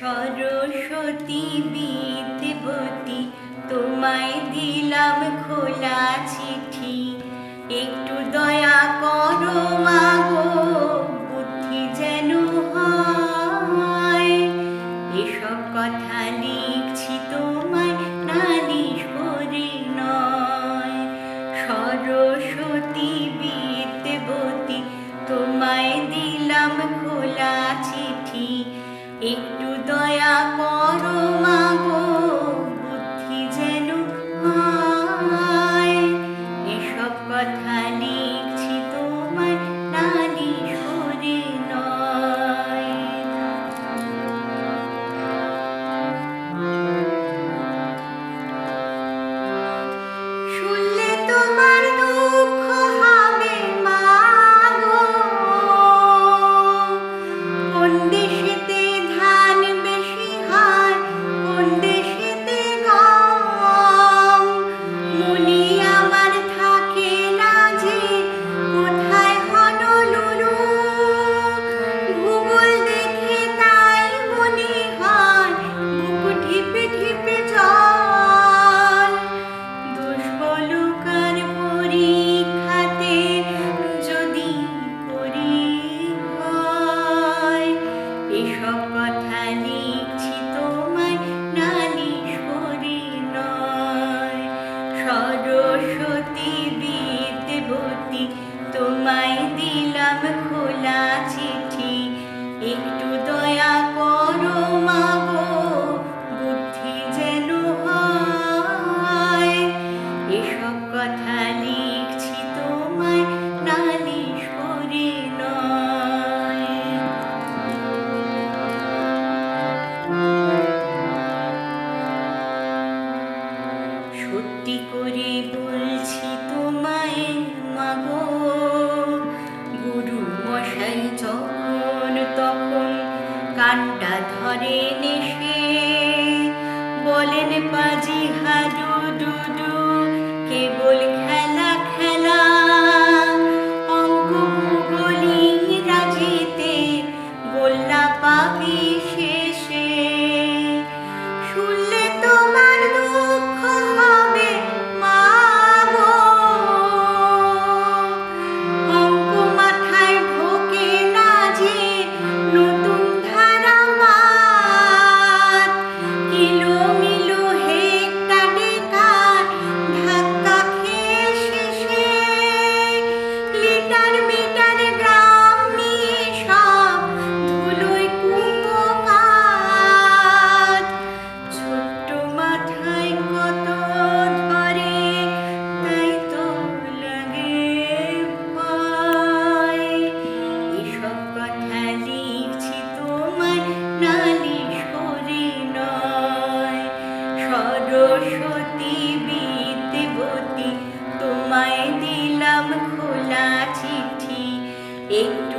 সরস্বতী বিদ্যবতী তোমায় দিলাম খোলা চিঠি। একটু দয়া করো মাগো একটু দয়া করো মাগো, বুদ্ধি যেন হয়। এসব কথা লিখছি নালিশ করে নয়। শুনলে তোমার দুঃখ হবে মাগো। সত্যি করে বলছি তোমায় মাগো যখন কানটা ধরে নেশে বলেন পাজি হাডু ডুডু কেবল খেলা day